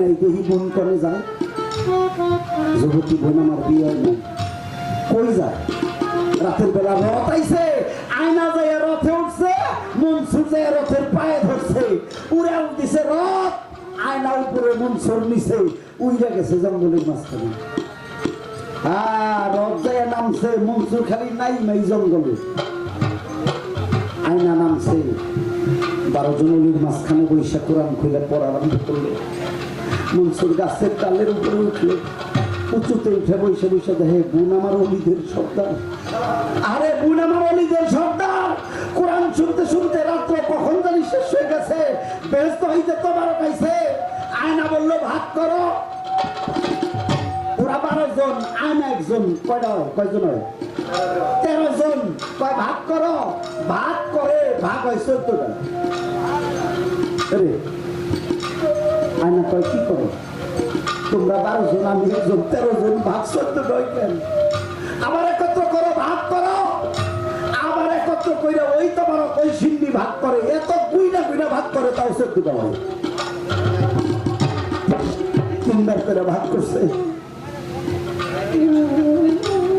নাই দেখি বোন করে যায় যুবতী বোন আমার বিয়ে নাই কই যায় রাতের বেলা রথ আয়না যায় রথে উঠছে, মনসুর যায় রথের পায়ে ধরছে। উড়াল দিছে রথ, আয়না উপরে মনসুর নিছে, উইরা গেছে জঙ্গলের মাঝখানে। রথ যায় নামছে, মনসুর খালি নাই নাই জঙ্গলে। আয়না নামছে। বারো জন মাঝখানে বৈশাখ কোরআন খুলে পড়া আরম্ভ করল। মনসুর গাছের ডালের উপরে উঠল উঁচুতে উঠে বসে বসে দেখে, বোন আমার অলিদের সর্দার। আরে বোন আমার অলিদের সর্দার, কোরআন শুনতে শুনতে রাত্র কখন জানি শেষ হয়ে গেছে, ব্যস্ত হইতে তোমার পাইছে। আয়না বলল, ভাগ করো। ওরা বারো জন, আয়না একজন, কয়টা, কয়জন তেরো জন, কয়, ভাগ করো। ভাগ করে, ভাগ হয় চোদ্দটা কয় কি করো তোমরা বারো জন আমি একজন তেরো জন ভাগ চোদ্দ নয় কেন আবার একত্র করো ভাগ করো আবার একত্র করে ওই তোমার ওই সিন্নি ভাগ করে এত গুইনা গুইনা ভাগ করে তাও চোদ্দটা হয় তিনবার করে ভাগ করছে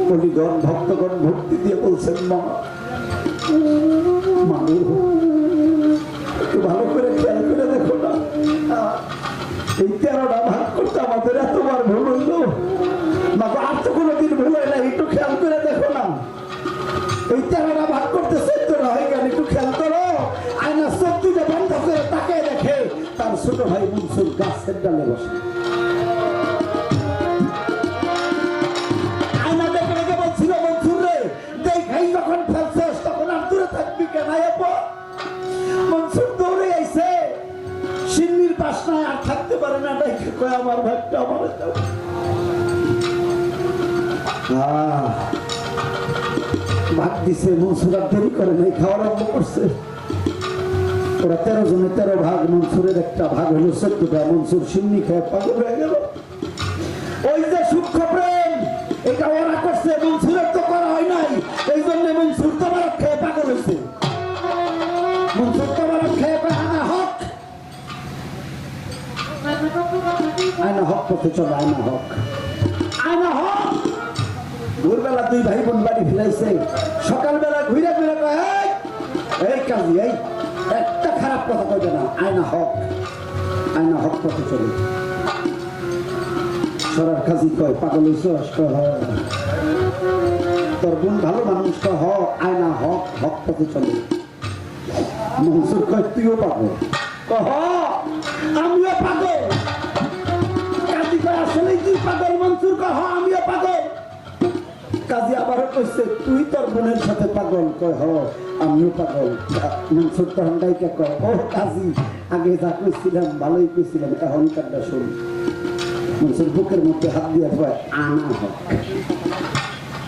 কলিগণ ভক্তগণ ভক্তি দিয়ে বলছেন মা মানু একটু ভালো করে দেখো না আহ, এই তেরোটা ভাগ করতে আমাদের এতবার ভুল হইল। না আর তো কোনোদিন ভুল হয় না একটু খেয়াল করে দেখো না। এই তেরোটা ভাগ করতে সত্য না হয় কেন একটু খেয়াল করো। আয়না সত্যিটা বন্ধ করে তাকে দেখে তার ছোট ভাই মনসুর গাছের ডালে বসে। দিছে মনসুর আর দেরি করে নাই, খাওয়া আরম্ভ করছে। ওরা তেরো জনে তেরো ভাগ, মনসুরের একটা ভাগ হলো চোদ্দটা মনসুর সিন্নি খেয়ে পাগল হয়ে গেল। ওই যে সূক্ষ্ম প্রেম, এটা ওরা করছে, মনসুরের তো করা হয় নাই। এই জন্য মনসুর তোমার খেয়ে পাগল হয়েছে। মনসুর খেয়ে হক। আয়না হক পথে চলো, আয়না হক। ভোরবেলা দুই ভাই বোন বাড়ি ফিরাইছে। সকালবেলা ঘুরে ঘুরে "এই, কাজী এই একটা খারাপ কথা কইবে না আয়না হক আয়না হক পথে চলে। সরার কাজী কয় পাগল তোর বোন ভালো মানুষ কয় হ আয়না হক হক পথে চলে। মনসুর কয় তুইও পাগল? কয় হ আমিও পাগল। কাজী কয় আসলেই তুই পাগল মনসুর কয় হ আমিও পাগল কাজী আবারও কইছে, তুই তোর বোনের সাথে পাগল, কয়, হ, আমিও পাগল। মনসুর তখন ডাইকে কয়, ও কাজী, আগে যা কইছিলাম, ভালোই কইছিলাম, এখনকারটা শুন। মনসুর বুকের মধ্যে হাত দিয়ে কয়, আনা হক।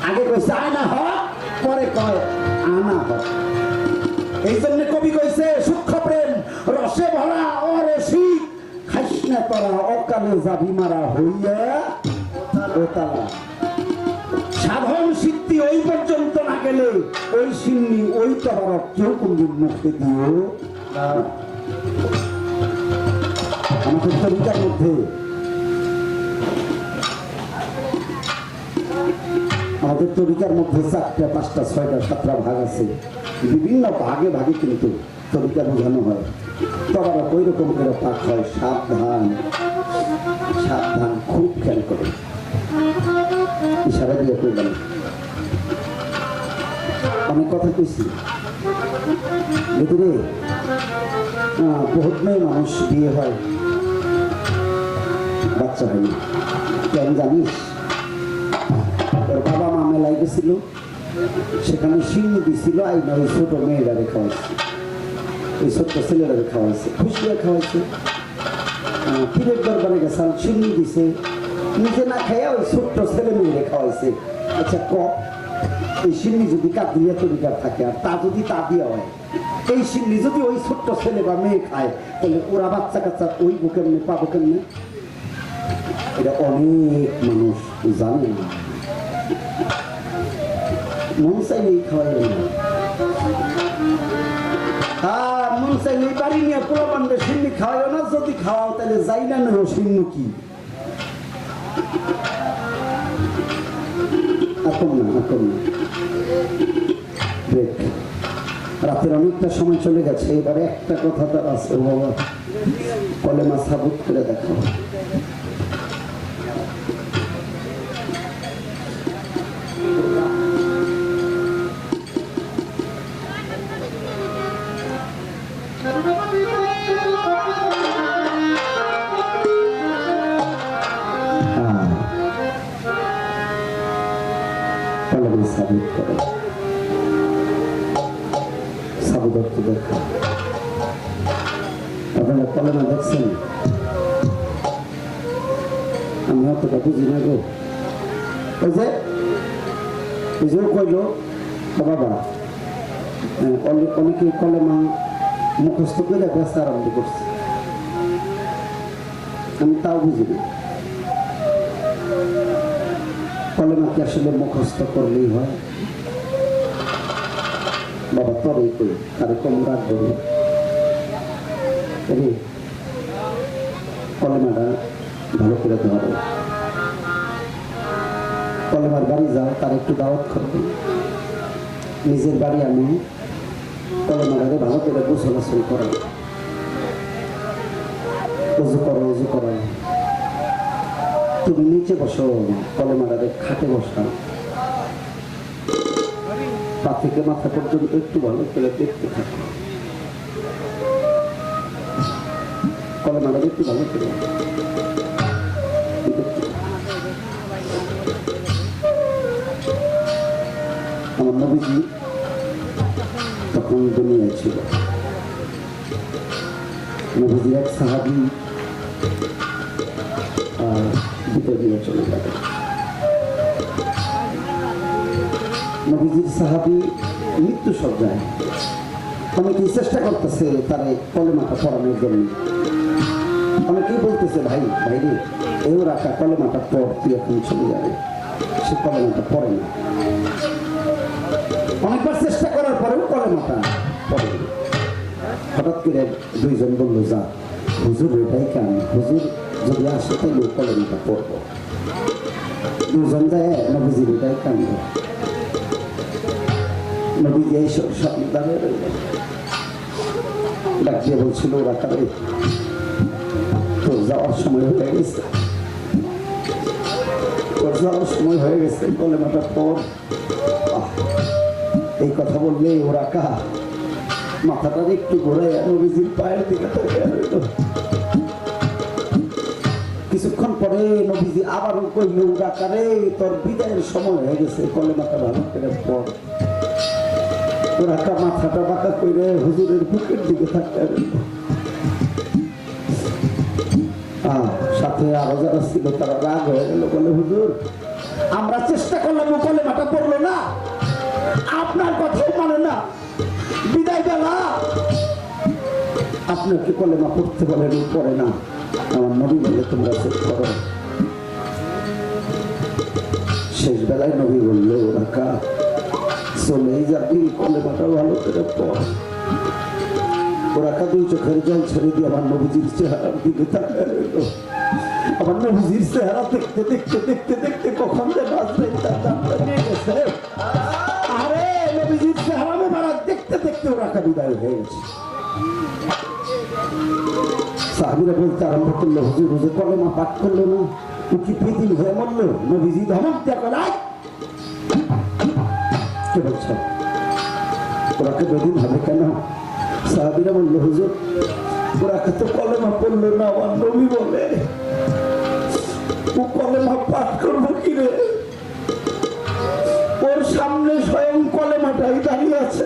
আগে কইছে, আয়না হক, পরে কয়, আনা হক। এই জন্য কবি কইছে, সূক্ষ্ম প্রেম, রসে ভরা ও অরসিক খাইস না তোরা, অকালে যাবি মারা হইয়া ওতালা। সাধন সিদ্ধি ওই পর্যন্ত না গেলে ওই সিন্নি, ওই তবর কেউ কোনদিন মুখে দিও আমাদের তরিকার মধ্যে আমাদের তরিকার মধ্যে চারটা, পাঁচটা, ছয়টা, সাতটা ভাগ আছে। বিভিন্ন ভাগে ভাগে কিন্তু তরিকা বোঝানো হয়। তবে ওই রকম করে পাক হয়, সাবধান সাবধান, খুব খেয়াল করে। ইশারা দিয়ে করলাম অনেক কথা কইছি বহুত মেয়ে মানুষ বিয়ে হয়, বাচ্চা হয়নি কেন জানিস? ওর বাবা মা মেলায় গেছিল, সেখানে সিংহ দিছিল আইনা ওই ছোট মেয়েরা রেখা হয়েছে ওই ছোট্ট ছেলেরা রেখা হয়েছে খুশি রেখা হয়েছে পীরের দরবারে গেছাল সিংহ দিছে। নিজে না খাইয়া ওই ছোট্ট ছেলে মেয়ে হয়েছে আচ্ছা ক? এই সিন্নি যদি কাদিয়া তরিকার থাকে, আর তা যদি তা দিয়া হয়, এই সিন্নি যদি ওই ছোট্ট ছেলে বা মেয়ে খায়, তাহলে ওরা বাচ্চা কাচ্চা ওই বুকে পাবো কেমনি? এটা অনেক মানুষ জানে না। মন চাইলেই খাওয়াই না। বাড়ি নিয়ে পোলা পান্ডে সিন্নি খাওয়াও না, যদি খাওয়াও, তাহলে যাই না সিন্ন কি? না রাতের অনেকটা সময় চলে গেছে, এবারে একটা কথা তার আছে, বাবা। কলেমা সাবুত করে দেখাও গো ওই যে ওই যে কইল "ও বাবা অনেক- কলেমা মুখস্থ করে ব্যস্ত আরম্ভ করছে আমি তাও বুঝি না কলেমা কি আসলে মুখস্থ করলেই হয় বাবা তবেই কই তারে কম রাখব না। রে কলেমাটা ভালো করে ধরো কলেমার বাড়ি যাও, তার একটু দাওয়াত করবে নিজের বাড়ি আমি কলেমাটাকে ভালো করে গোসল আসল করো উজু করো উজু করো তুমি নিচে বসো কলেমাটাকে খাটে বসাও পা থেকে মাথা পর্যন্ত একটু ভালো করে দেখতে থাকো। কলেমাটাকে একটু ভালো করে নবীজি তখন দুনিয়ায় ছিল। নবীজি এক সাহাবি দিয়ে চলে গেল। সাহাবি মৃত্যু সজ্জায় অনেকেই চেষ্টা করতেছে তারে কলেমাটা পড়ানোর জন্য। অনেকেই বলতেছে, ভাই ভাই রে এও রাখা কলেমাটা পড়, তুই এখন চলে যাবে। সে কলেমাটা পড়ে না। কলেমাটা পড়ে। হঠাৎ করে দুইজন বলল যা হুজুর এটাই কেন হুজুর যদি আসে তাহলে কলেমাটা পড়ব। দুজন যায় নবীজির এটাই কেন নবীজি এই সব দাঁড়িয়ে রইলেন ডাক দিয়ে বলছিল ওরা কারে? তোর যাওয়ার সময় হয়ে গেছে। তোর যাওয়ার সময় হয়ে গেছে কলেমাটা আহ, এই কথা বললে ওরা কা মাথাটা একটু ঘোরাই নবীজির পায়ের দিকে কিছুক্ষণ পরে নবীজি আবার কইল কারে, তোর বিদায়ের সময় হয়ে গেছে, কলেমাটা ভালো করে পড়। ওরা কা মাথাটা বাঁকা করে হুজুরের বুকের দিকে থাকতে সাথে আরও যারা ছিল তারা রাগ হয়ে গেল, বলে, হুজুর, আমরা চেষ্টা করলাম ও কলেমাটা পড়ল না। আপনার কথাও মানে না। বিদায় বেলা। আপনাকে কলেমা পড়তে বলেন? পড়ে না। আমার নবী বলে তোমরা চেক করো। শেষ বেলায় নবী বলল, রাখা যাবি। কলেমাটা ভালো করে পড়। দুই চোখের জল ছেড়ে দিয়ে আমার নবীজির চেহারার দিকে রইল। আমার নবীজির চেহারা দেখতে দেখতে দেখতে দেখতে কখন যে বাঁচবে গেছে। বিদায় হয়ে গেছে। সাহাবিরা বলতে আরম্ভ করল, হুজুর হুজুর পাঠ করল না? ও কি হয়ে মরলো, নবীজি ধমক করে কে বলছ? ওরাকে বেদিন হবে কেন? সাহাবিরা বলল, হুজুর ওরাকে তো কলেমা পড়ল না, আমার নবী বলে। ও কলেমা পাঠ করব কি রে? ওর সামনে স্বয়ং কলেমাটাই দাঁড়িয়ে আছে।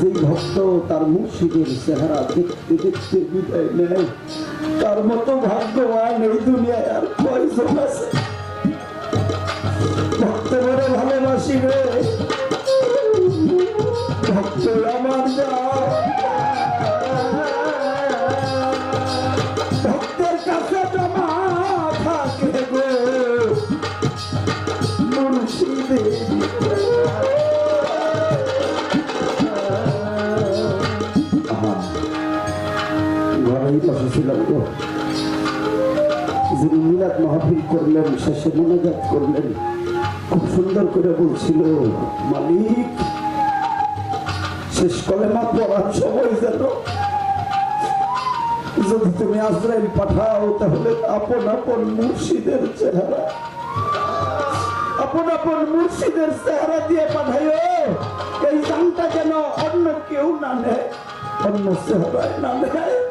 যেই ভক্ত তার মুর্শিদের চেহারা দেখতে দেখতে বিদায় নেয়, তার মতো ভাগ্যবান এই দুনিয়ায় আর কয়জন আছে। ভক্ত বলে ভালোবাসি রে। ভক্ত আমার যা গো যিনি মিলাদ মাহফিল করলেন শেষে মনোজাত করলেন খুব সুন্দর করে বলছিল, মালিক শেষ যদি তুমি আজরাইল পাঠাও, তাহলে আপন আপন মুর্শিদের চেহারা আপন আপন মুর্শিদের চেহারা দিয়ে পাঠাইও। এই জানটা যেন অন্য কেউ না নেয়, অন্য চেহারায় না নেয়।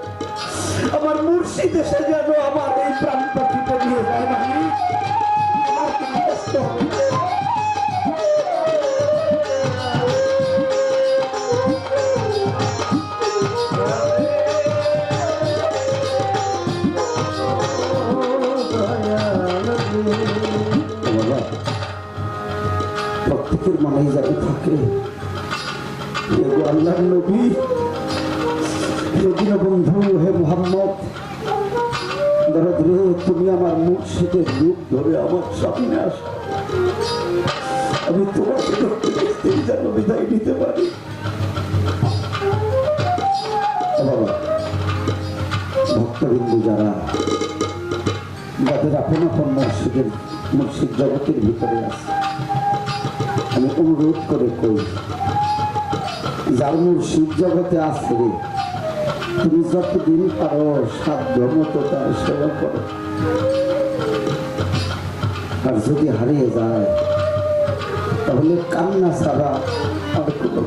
আমার মুর্শিদ এসে যেন আমার এই প্রাণ পাখিটা নিয়ে যায় না। মনেই যাতে থাকে হে গো আল্লাহর নবী হে দীনবন্ধু, হে মোহাম্মদ দরদ রে তুমি আমার মুর্শিদের রূপ ধরে আমার সামনে আস। আমি তোমাকে দেখতে দেখতেই বিদায় নিতে পারি। বাবা, ভক্তবিন্দু যারা, যাদের আপন আপন মসজিদের মসজিদ জগতের ভিতরে আছে, আমি অনুরোধ করে কই, যার মুর্শিদ জগতে আছে তুমি যতদিন পারো সাধ্য মতো তার সেবা করো। আর যদি হারিয়ে যায়, তাহলে কান্না ছাড়া আর কোনো।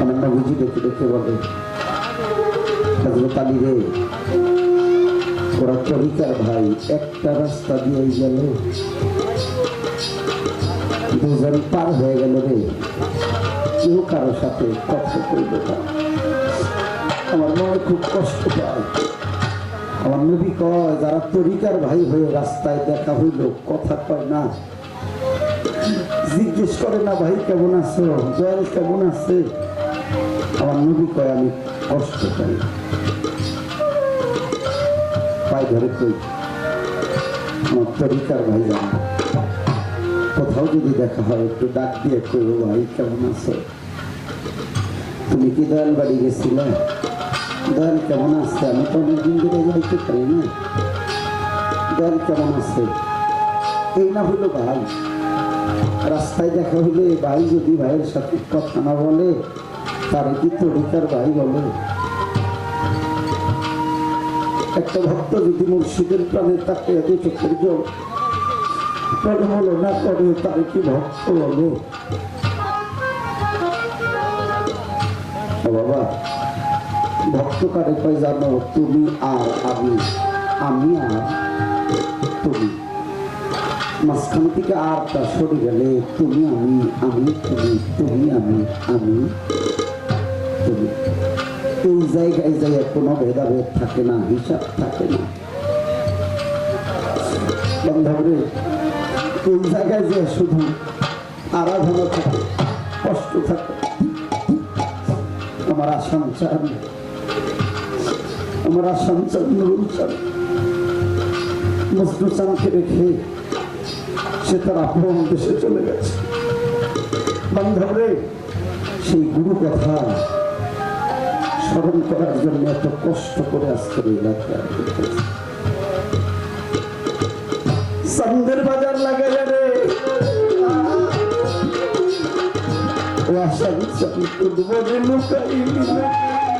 আমার নবীজি দেখে দেখে বলে হজরত রে ওরা ভাই, একটা রাস্তা দিয়ে গেল। দুজন পার হয়ে গেল রে। কেউ কারোর সাথে কথা কইল না। আমার মনে খুব কষ্ট পায়। আমার নবী কয়, যারা তরিকার ভাই হয়ে রাস্তায় দেখা হইল, কথা কয় না। জিজ্ঞেস করে না, ভাই, কেমন আছো? দয়াল কেমন আছে? আমার নবী কয়, আমি কষ্ট পাই। পাই ধরে কই, আমার তরিকার ভাই জানা কোথাও যদি দেখা হয়, একটু ডাক দিয়ে ও ভাই, কেমন আছো? তুমি কি দয়াল বাড়ি গেছিলে? দয়াল কেমন আছে? আমি তো অনেকদিন ধরে যাইতে পারি না। দয়াল কেমন আছে? এই না হইল ভাই। রাস্তায় দেখা হইলে ভাই যদি ভাইয়ের সাথে কথা না বলে, তারে কি তরিকার ভাই বলে? একটা ভক্ত যদি মুর্শিদের প্রাণে তাকে এত চোখের জল টলমল না করে তারে কি ভক্ত ও বাবা ভক্ত কারে কয় জানো তুমি আর আমি আমি আর তুমি। মাঝখান থেকে আরটা সরে গেলে তুমি আমি আমি তুমি তুমি আমি আমি তুমি এই জায়গায় জায়গায় কোনো ভেদাভেদ থাকে না হিসাব থাকে না বান্ধবরে এই জায়গায় যে শুধু আরাধনা থাকে, কষ্ট থাকে আমার আসাম চান, আমার আসাম চান, নুরুল চান মজনু চানকে রেখে সে তার আপন দেশে চলে গেছে বান্ধবরে সেই গুরু কথা স্মরণ করার জন্য এত কষ্ট করে যাত্রা করতেছি। সন্ধ্যের বাজার লাগাইলে রে ও সংসার করব রে লুকাইলি